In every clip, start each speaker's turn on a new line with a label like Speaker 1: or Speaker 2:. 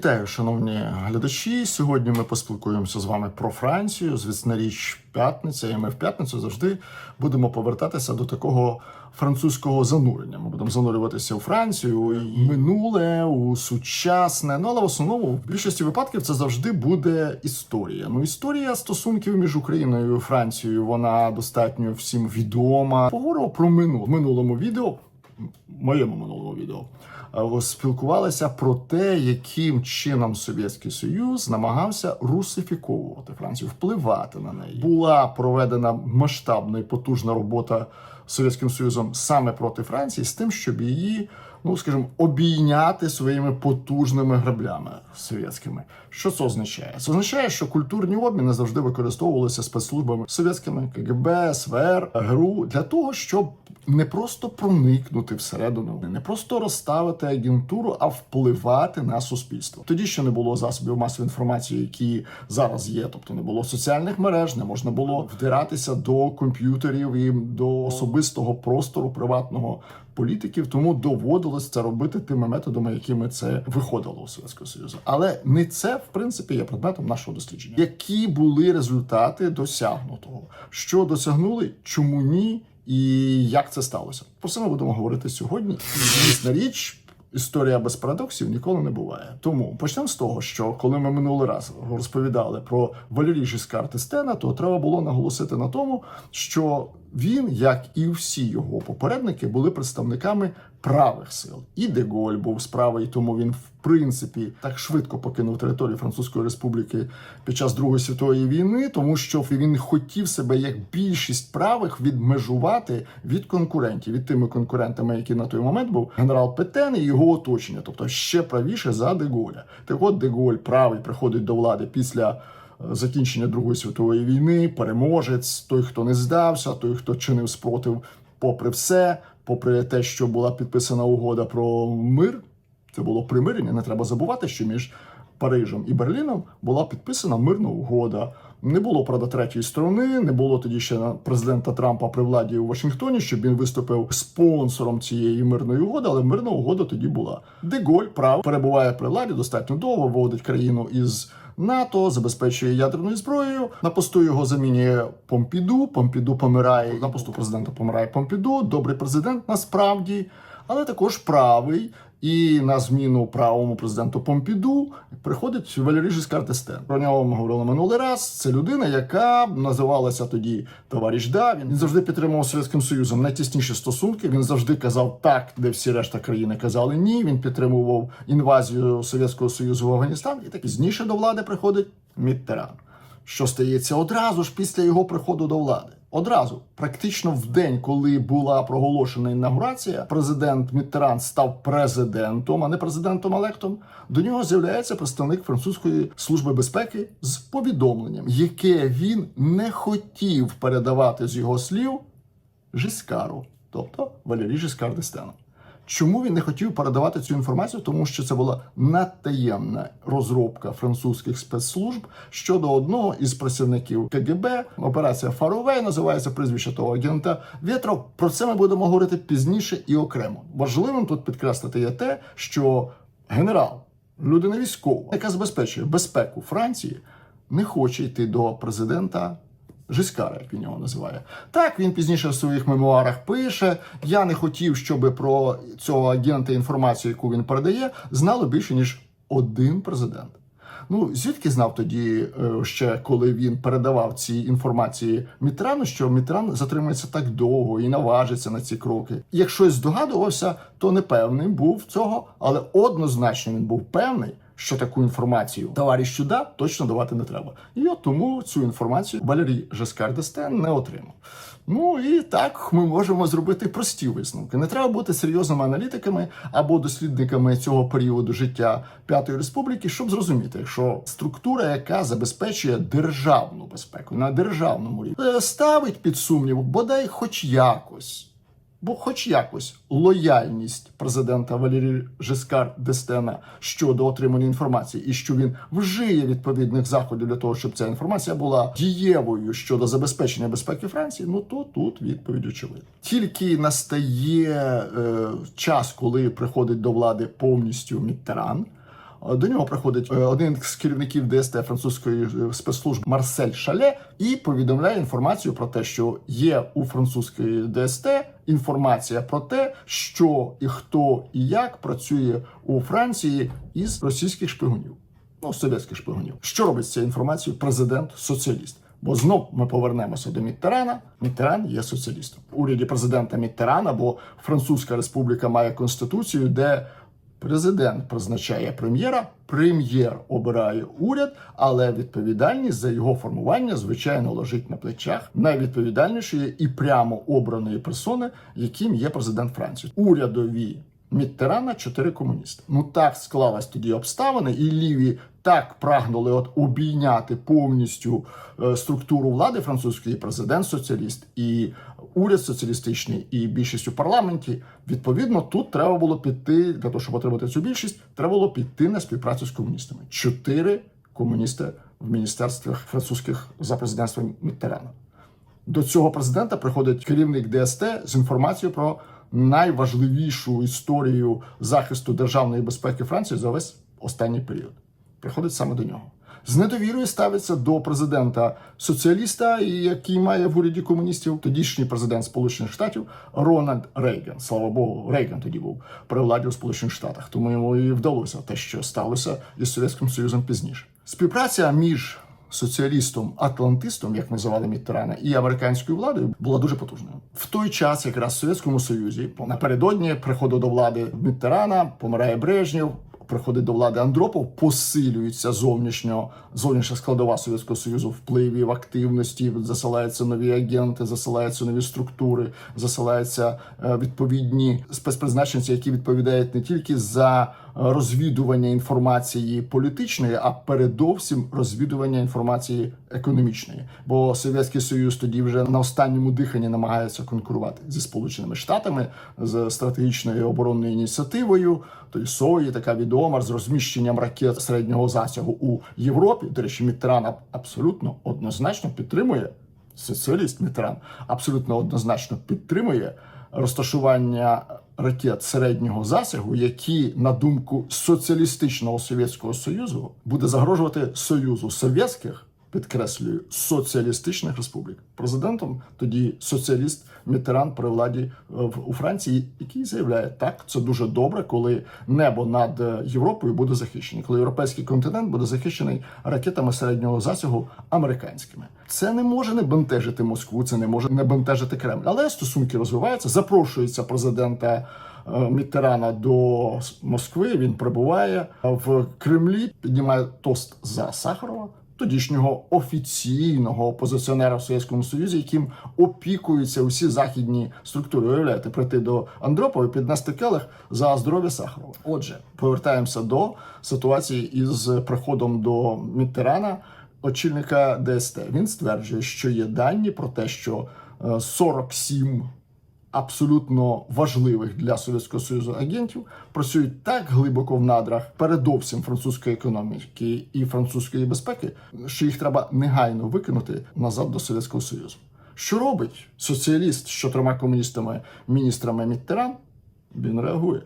Speaker 1: Вітаю, шановні глядачі. Сьогодні ми поспілкуємося з вами про Францію. Звісна річ п'ятниця, і ми в п'ятницю завжди будемо повертатися до такого французького занурення. Ми будемо занурюватися у Францію, у минуле, у сучасне. Ну але в основному в більшості випадків це завжди буде історія. Ну, історія стосунків між Україною і Францією вона достатньо всім відома. Поговоримо про минуле. В минулому відео, моєму минулому відео. е, Спілкувалися про те, яким чином Совєтський Союз намагався русифіковувати Францію, впливати на неї. Була проведена масштабна і потужна робота Совєтським Союзом саме проти Франції, з тим, щоб її, ну скажімо, обійняти своїми потужними граблями совєтськими. Що це означає? Це означає, що культурні обміни завжди використовувалися спецслужбами совєтськими КГБ, СВР, ГРУ для того, щоб не просто проникнути всередину, не просто розставити агентуру, а впливати на суспільство. Тоді ще не було засобів масової інформації, які зараз є. Тобто не було соціальних мереж, не можна було вдиратися до комп'ютерів і до особистого простору приватного політиків. Тому доводилось це робити тими методами, якими це виходило у Совєтського Союзу. Але не це в принципі є предметом нашого дослідження. Які були результати досягнутого? Що досягнули? Чому ні? І як це сталося? Про це ми будемо говорити сьогодні. Звісна річ. Історія без парадоксів ніколи не буває. Тому почнемо з того, що коли ми минулий раз розповідали про Валерій Жіскар Тестена, то треба було наголосити на тому, що він, як і всі його попередники, були представниками правих сил. І Деголь був з правий, тому він в принципі так швидко покинув територію Французької республіки під час Другої світової війни, тому що він хотів себе як більшість правих відмежувати від конкурентів, від тими конкурентами, які на той момент був генерал Петен і його оточення, тобто ще правіше за Деголя. Так от Деголь правий приходить до влади після. Закінчення Другої світової війни, переможець, той, хто не здався, той, хто чинив спротив, попри все, попри те, що була підписана угода про мир, це було примирення. Не треба забувати, що між Парижем і Берліном була підписана мирна угода. Не було правда третьої сторони, не було тоді ще президента Трампа при владі у Вашингтоні, щоб він виступив спонсором цієї мирної угоди, але мирна угода тоді була. Деголь прав перебуває при владі достатньо довго, виводить країну із. НАТО забезпечує ядерною зброєю. На посту його замінює Помпіду. Помпіду помирає. На посту президента помирає Помпіду. Добрий президент насправді, але також правий. І на зміну правому президенту Помпіду приходить Валерій Жискар Дестен. Про нього ми говорили минулий раз. Це людина, яка називалася тоді товариш Да. Він завжди підтримував Совєтським Союзом найтісніші стосунки. Він завжди казав так, де всі решта країни казали ні. Він підтримував інвазію Совєтського Союзу в Афганістан. І так пізніше до влади приходить Міттеран. Що стається одразу ж після його приходу до влади? Одразу, практично в день, коли була проголошена інаугурація, президент Міттеран став президентом, а не президентом електом. До нього з'являється представник французької служби безпеки з повідомленням, яке він не хотів передавати з його слів Жискару, тобто Валерій Жіскар Дестену. Чому він не хотів передавати цю інформацію? Тому що це була надтаємна розробка французьких спецслужб щодо одного із працівників КГБ. Операція Фаровей називається прізвище того агента Вєтров. Про це ми будемо говорити пізніше і окремо. Важливим тут підкреслити є те, що генерал, людина військова, яка забезпечує безпеку Франції, не хоче йти до президента Жискара, як він його називає. Так, він пізніше в своїх мемуарах пише: я не хотів, щоб про цього агента інформацію, яку він передає, знало більше ніж один президент. Ну звідки знав тоді, е, ще коли він передавав ці інформації Мітрану, що Мітран затримується так довго і наважиться на ці кроки. Як щось здогадувався, то не певний був цього, але однозначно він був певний. Що таку інформацію товариш Чуда точно давати не треба, і от тому цю інформацію Валерій Жескар Дестен не отримав. Ну і так ми можемо зробити прості висновки. Не треба бути серйозними аналітиками або дослідниками цього періоду життя П'ятої республіки, щоб зрозуміти, що структура, яка забезпечує державну безпеку на державному рівні, е, ставить під сумнів, бодай хоч якось. Бо, хоч якось, лояльність президента Валерія Жескар Дестена щодо отримання інформації, і що він вжиє відповідних заходів для того, щоб ця інформація була дієвою щодо забезпечення безпеки Франції, ну то тут відповідь очевидна. Тільки настає е, час, коли приходить до влади повністю Міттеран. Е, До нього приходить е, один з керівників ДСТ французької е, спецслужби Марсель Шале і повідомляє інформацію про те, що є у французької ДСТ інформація про те, що і хто і як працює у Франції із російських шпигунів, ну совєтських шпигунів. Що робить з цією інформацією президент соціаліст? Бо знов ми повернемося до Міттерана. Міттеран є соціалістом. Уряді президента Міттерана, бо Французька Республіка має конституцію, де президент призначає прем'єра, прем'єр обирає уряд, але відповідальність за його формування, звичайно, лежить на плечах найвідповідальнішої і прямо обраної персони, яким є президент Франції. Урядові Міттерана чотири комуністи. Ну так склалась тоді обставини, і ліві так прагнули от обійняти повністю е, структуру влади французької, президент соціаліст, і уряд соціалістичний, і більшість у парламенті. Відповідно, тут треба було піти для того, щоб отримати цю більшість, треба було піти на співпрацю з комуністами. Чотири комуністи в міністерствах французьких за президентством Міттерана. До цього президента приходить керівник ДСТ з інформацією про найважливішу історію захисту державної безпеки Франції за весь останній період. Приходить саме до нього. З недовірою ставиться до президента соціаліста, який має в уряді комуністів тодішній президент Сполучених Штатів Рональд Рейган. Слава Богу, Рейган тоді був при владі у Сполучених Штатах. Тому йому і вдалося те, що сталося із Совєтським Союзом пізніше. Співпраця між соціалістом, атлантистом, як називали Міттерана, і американською владою була дуже потужною. В той час, якраз в Совєтському Союзі, напередодні приходу до влади Міттерана, помирає Брежнєв, приходить до влади Андропов, посилюється зовнішньо зовнішня складова Совєтського Союзу впливів, активності, засилаються нові агенти, засилаються нові структури, засилаються е, відповідні спецпризначенці, які відповідають не тільки за розвідування інформації політичної, а передовсім розвідування інформації економічної. Бо Совєтський Союз тоді вже на останньому диханні намагається конкурувати зі Сполученими Штатами з стратегічною оборонною ініціативою. Той сої така відома з розміщенням ракет середнього засягу у Європі. До речі, Міттеран абсолютно однозначно підтримує соціаліст Міттеран абсолютно однозначно підтримує розташування ракет середнього засягу, які, на думку соціалістичного совєтського союзу, буде загрожувати союзу совєтських. Підкреслюю соціалістичних республік. Президентом тоді соціаліст Мітеран при владі е, у Франції, який заявляє, так це дуже добре, коли небо над е, Європою буде захищене, коли європейський континент буде захищений ракетами середнього засягу американськими. Це не може не бентежити Москву, це не може не бентежити Кремль. Але стосунки розвиваються. Запрошується президента. е, Міттерана до Москви він прибуває в Кремлі, піднімає тост за Сахарова, тодішнього офіційного опозиціонера в Совєтському Союзі, яким опікуються усі західні структури. Уявляєте, прийти до Андропова і піднести келих за здоров'я Сахарова. Отже, повертаємося до ситуації із приходом до Міттерана, очільника ДСТ. Він стверджує, що є дані про те, що е, 47 абсолютно важливих для Совєтського Союзу агентів працюють так глибоко в надрах, передовсім французької економіки і французької безпеки, що їх треба негайно викинути назад до Совєтського Союзу. Що робить соціаліст з чотирма комуністами міністрами Міттеран? Він реагує.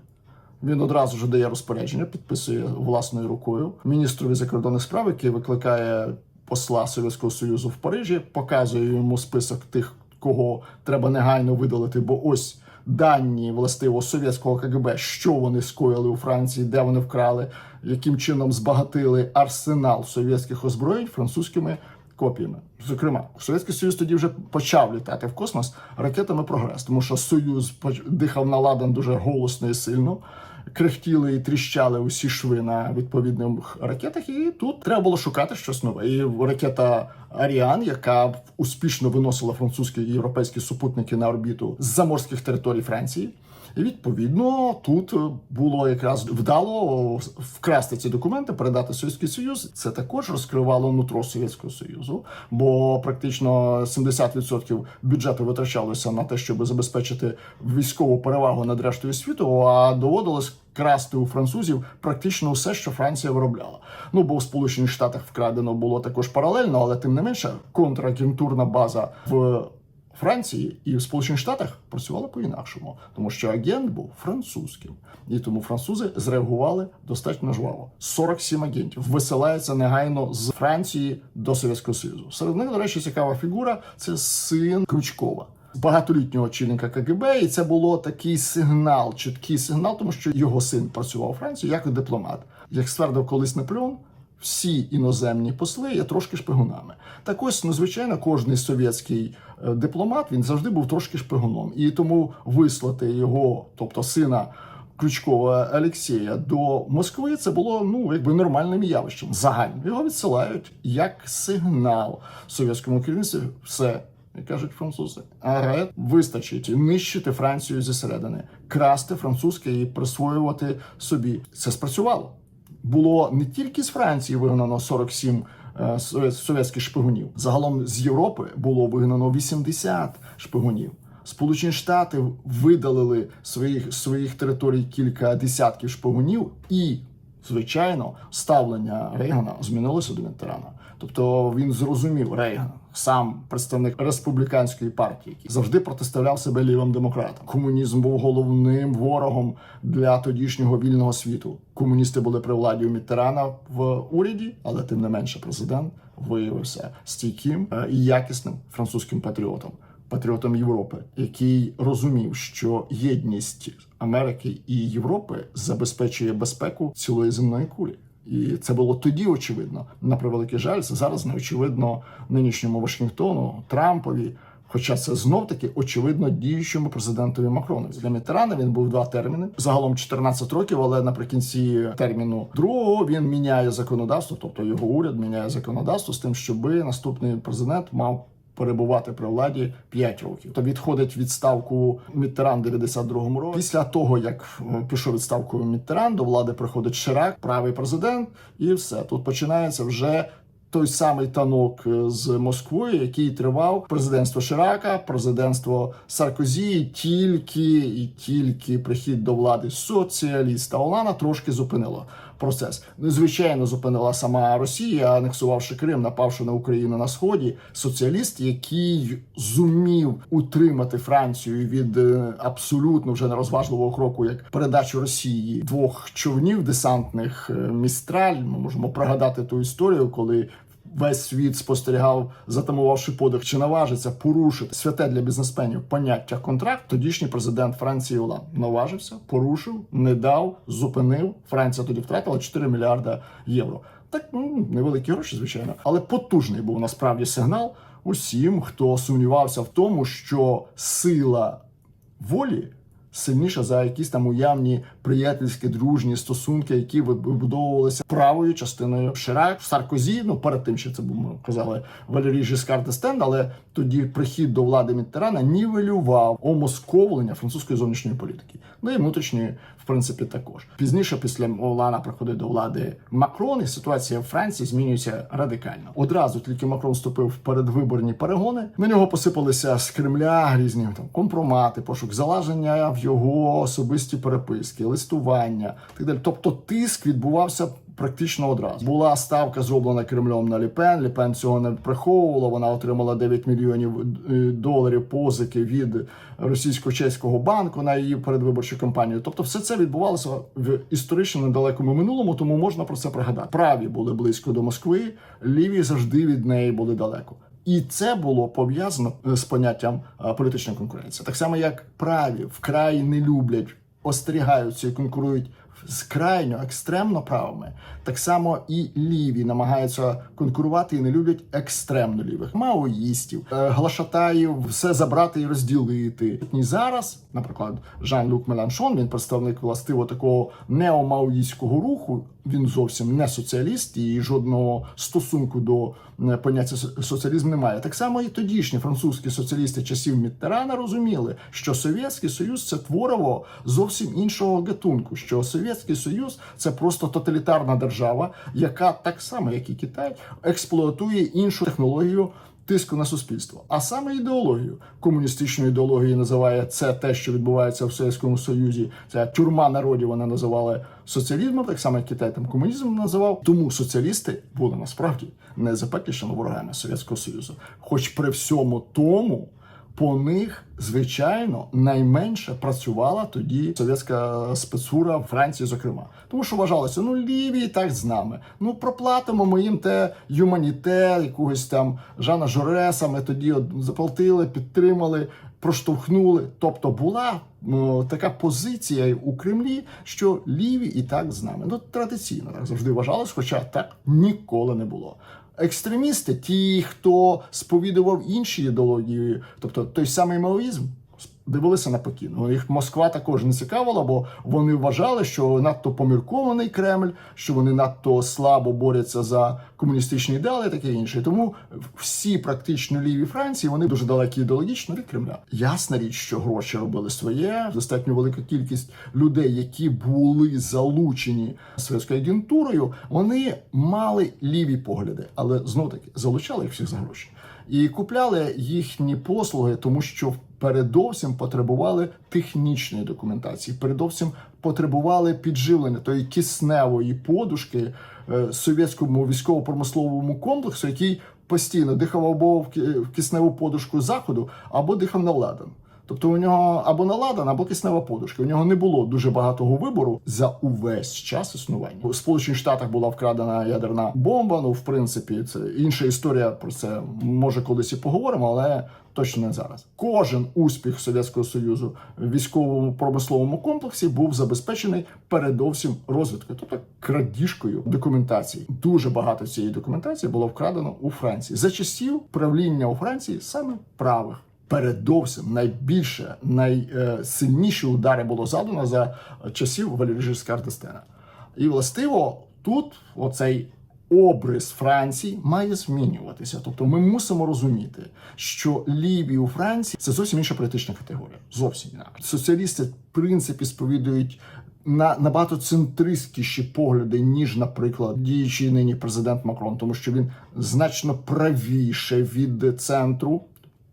Speaker 1: Він одразу ж дає розпорядження, підписує власною рукою міністрові закордонних справ, який викликає посла Совєтського Союзу в Парижі, показує йому список тих, кого треба негайно видалити, бо ось дані властиво совєтського КГБ, що вони скоїли у Франції, де вони вкрали, яким чином збагатили арсенал совєтських озброєнь французькими копіями. Зокрема, Совєтський Союз тоді вже почав літати в космос ракетами прогрес, тому що Союз дихав на ладан дуже голосно і сильно. Крехтіли і тріщали усі шви на відповідних ракетах, і тут треба було шукати щось нове. І ракета Аріан, яка успішно виносила французькі і європейські супутники на орбіту з заморських територій Франції. І відповідно тут е, було якраз вдало вкрасти ці документи, передати Совєтський Союз. Це також розкривало нутро Совєтського Союзу, бо практично 70% бюджету витрачалося на те, щоб забезпечити військову перевагу над рештою світу, а доводилось красти у французів практично все, що Франція виробляла. Ну бо в Сполучених Штатах вкрадено було також паралельно, але тим не менше контрагентурна база в Франції і в Сполучених Штатах працювали по-інакшому, тому що агент був французьким, і тому французи зреагували достатньо жваво. 47 агентів висилається негайно з Франції до Совєтського Союзу. Серед них, до речі, цікава фігура це син Крючкова. Багатолітнього очільника КГБ, і це було такий сигнал, чіткий сигнал, тому що його син працював у Франції як дипломат. Як ствердив колись Наполеон, всі іноземні посли є трошки шпигунами. Так ось, ну, звичайно, кожний совєтський е, дипломат він завжди був трошки шпигуном. І тому вислати його, тобто сина Крючкова Олексія, до Москви, це було ну якби нормальним явищем. Загально його відсилають як сигнал совєтському керівництву. Все. Як кажуть французи, арет вистачить нищити Францію зі середини, красти французьке і присвоювати собі. Це спрацювало було не тільки з Франції вигнано 47 е, совєтських шпигунів. Загалом з Європи було вигнано 80 шпигунів. Сполучені Штати видалили своїх своїх територій кілька десятків шпигунів, і звичайно ставлення Рейгана змінилося до Міттерана. Тобто він зрозумів Рейган, сам представник республіканської партії, який завжди протиставляв себе лівим демократам. Комунізм був головним ворогом для тодішнього вільного світу. Комуністи були при владі у Міттерана в уряді, але тим не менше президент виявився стійким е, і якісним французьким патріотом. Патріотом Європи, який розумів, що єдність Америки і Європи забезпечує безпеку цілої земної кулі. І це було тоді очевидно. На превеликий жаль, це зараз не очевидно нинішньому Вашингтону, Трампові. Хоча це знов таки очевидно діючому президентові Макрону. Для Мітерана він був два терміни. Загалом 14 років, але наприкінці терміну другого він міняє законодавство, тобто його уряд міняє законодавство з тим, щоби наступний президент мав перебувати при владі 5 років. То відходить відставку Міттеран в 92-му році. Після того як е, пішов відставку Міттеран, до влади приходить Ширак, правий президент, і все тут починається вже. Той самий танок е, з Москвою, який тривав президентство Ширака, президентство Саркозі, тільки і тільки прихід до влади соціаліста Олана трошки зупинило процес. Ну, звичайно, зупинила сама Росія, анексувавши Крим, напавши на Україну на сході. Соціаліст, який зумів утримати Францію від е, абсолютно вже нерозважливого кроку, як передачу Росії двох човнів десантних е, містраль. Ми можемо пригадати ту історію, коли. Весь світ спостерігав, затамувавши подих, чи наважиться порушити святе для бізнесменів поняття контракт. Тодішній президент Франції Олан наважився, порушив, не дав, зупинив. Франція тоді втратила 4 мільярда євро. Так ну невеликі гроші, звичайно, але потужний був насправді сигнал усім, хто сумнівався в тому, що сила волі сильніша за якісь там уявні приятельські дружні стосунки, які вибудовувалися правою частиною Ширак Саркозі. Ну перед тим, що це був ми казали Валерій Жискар d'Естен, але тоді прихід до влади Міттерана нівелював омосковлення французької зовнішньої політики. Ну і внутрішньої, в принципі, також пізніше, після Олана приходить до влади Макрон, і ситуація в Франції змінюється радикально. Одразу тільки Макрон вступив в передвиборні перегони. На нього посипалися з Кремля різні там компромати, пошук залаження в його особисті переписки, листування так далі. Тобто тиск відбувався. Практично одразу була ставка зроблена Кремлем на Ліпен. Ліпен цього не приховувала. Вона отримала 9 мільйонів е, доларів позики від російсько-чеського банку на її передвиборчу кампанію. Тобто, все це відбувалося в історично недалекому минулому, тому можна про це пригадати. Праві були близько до Москви, ліві завжди від неї були далеко. І це було пов'язано е, з поняттям е, політичної конкуренції. Так само, як праві вкрай не люблять, остерігаються і конкурують з крайньо екстремно правими, так само і ліві намагаються конкурувати і не люблять екстремно лівих маоїстів, е, глашатаїв, все забрати і розділити. І зараз, наприклад, Жан-Люк Меланшон, він представник властиво такого неомаоїстського руху. Він зовсім не соціаліст і жодного стосунку до е, поняття соціалізм немає. Так само і тодішні французькі соціалісти часів Міттерана розуміли, що Совєтський Союз це творово зовсім іншого гатунку. Що Совєтський Союз це просто тоталітарна держава, яка так само, як і Китай, експлуатує іншу технологію. Тиску на суспільство, а саме ідеологію комуністичної ідеології називає це те, що відбувається в Совєтському Союзі. Це тюрма народів. Вона називала соціалізмом, так само як Китай там комунізм називав. Тому соціалісти були насправді не запеклішими ворогами Совєтського Союзу. Хоч при всьому тому По них, звичайно, найменше працювала тоді совєтська спецура Франції, зокрема, тому що вважалося, ну ліві і так з нами. Ну проплатимо ми їм те юманіте, якогось там Жана Жореса. Ми тоді от заплатили, підтримали, проштовхнули. Тобто була ну, така позиція у Кремлі, що ліві і так з нами. Ну традиційно так завжди вважалось, хоча так ніколи не було. Екстремісти, ті, хто сповідував інші ідеології, тобто той самий маоїзм, дивилися на Пекін. Їх Москва також не цікавила, бо вони вважали, що надто поміркований Кремль, що вони надто слабо борються за комуністичні ідеали, таке інше. Тому всі практично ліві Франції вони дуже далекі ідеологічно від Кремля. Ясна річ, що гроші робили своє. Достатньо велика кількість людей, які були залучені совєтською агентурою, вони мали ліві погляди, але знов таки залучали їх всіх за гроші і купляли їхні послуги, тому що передовсім потребували технічної документації, передовсім потребували підживлення тої кисневої подушки е, совєтському військово-промисловому комплексу, який постійно дихав або в кисневу подушку заходу, або дихав на ладан. Тобто у нього або наладан, або киснева подушка. У нього не було дуже багатого вибору за увесь час існування. У Сполучених Штатах була вкрадена ядерна бомба. Ну, в принципі, це інша історія. Про це може колись і поговоримо, але точно не зараз. Кожен успіх Совєтського Союзу в військовому промисловому комплексі був забезпечений передовсім розвідкою, тобто крадіжкою документації. Дуже багато цієї документації було вкрадено у Франції за часів правління у Франції саме правих. Передовсім найбільше, найсильніші удари було задано за часів Валерії Жискар. І властиво тут оцей обрис Франції має змінюватися. Тобто ми мусимо розуміти, що ліві у Франції це зовсім інша політична категорія. Зовсім інакше. Соціалісти, в принципі, сповідують на набагато центристськіші погляди, ніж, наприклад, діючий нині президент Макрон, тому що він значно правіше від центру.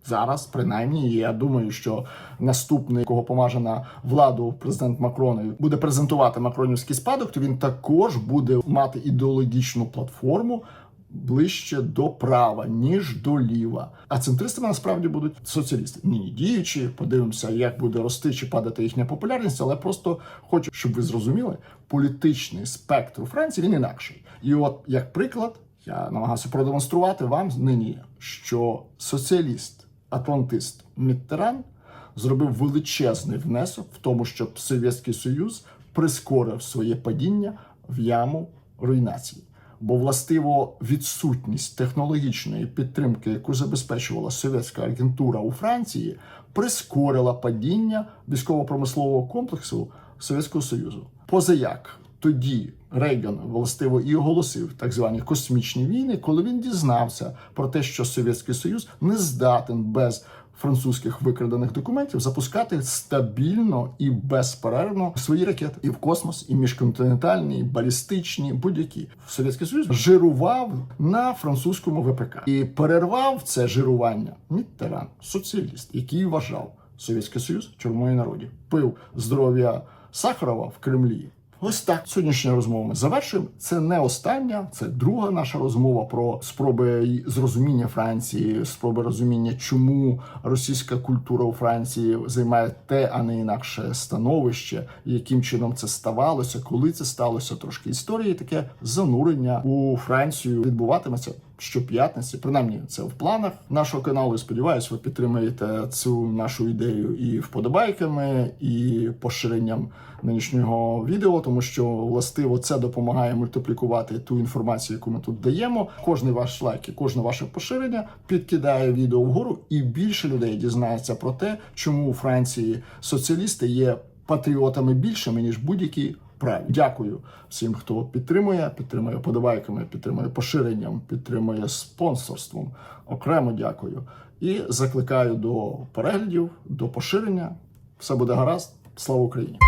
Speaker 1: Зараз, принаймні, я думаю, що наступний, кого помаже на владу президент Макрон буде презентувати макронівський спадок, то він також буде мати ідеологічну платформу ближче до права, ніж до ліва. А центристами насправді будуть соціалісти. Ні, діючі. Подивимося, як буде рости чи падати їхня популярність, але просто хочу, щоб ви зрозуміли, політичний спектр у Франції він інакший. І от як приклад, я намагався продемонструвати вам нині, що соціаліст. Атлантист Міттеран зробив величезний внесок в тому, щоб Совєтський Союз прискорив своє падіння в яму руйнації. Бо властиво відсутність технологічної підтримки, яку забезпечувала совєтська агентура у Франції, прискорила падіння військово-промислового комплексу Совєтського Союзу. Позаяк тоді Рейган властиво і оголосив так звані космічні війни, коли він дізнався про те, що Совєтський Союз не здатен без французьких викрадених документів запускати стабільно і безперервно свої ракети і в космос, і міжконтинентальні, і балістичні, будь-які. Совєтський Союз жирував на французькому ВПК. І перервав це жирування Міттеран, соціаліст, який вважав Совєтський Союз чорною народі, пив здоров'я Сахарова в Кремлі. Ось так сьогоднішню розмову ми завершуємо. Це не остання, це друга наша розмова про спроби зрозуміння Франції, спроби розуміння, чому російська культура у Франції займає те, а не інакше становище, яким чином це ставалося, коли це сталося. Трошки історії, таке занурення у Францію відбуватиметься щоп'ятниці. Принаймні, це в планах нашого каналу. Сподіваюсь, ви підтримаєте цю нашу ідею і вподобайками, і поширенням нинішнього відео, тому що властиво це допомагає мультиплікувати ту інформацію, яку ми тут даємо. Кожний ваш лайк і кожне ваше поширення підкидає відео вгору, і більше людей дізнається про те, чому у Франції соціалісти є патріотами більшими ніж будь-які. Правильно. Дякую всім, хто підтримує, підтримує подобайками, підтримує поширенням, підтримує спонсорством. Окремо дякую. І закликаю до переглядів, до поширення. Все буде гаразд. Слава Україні!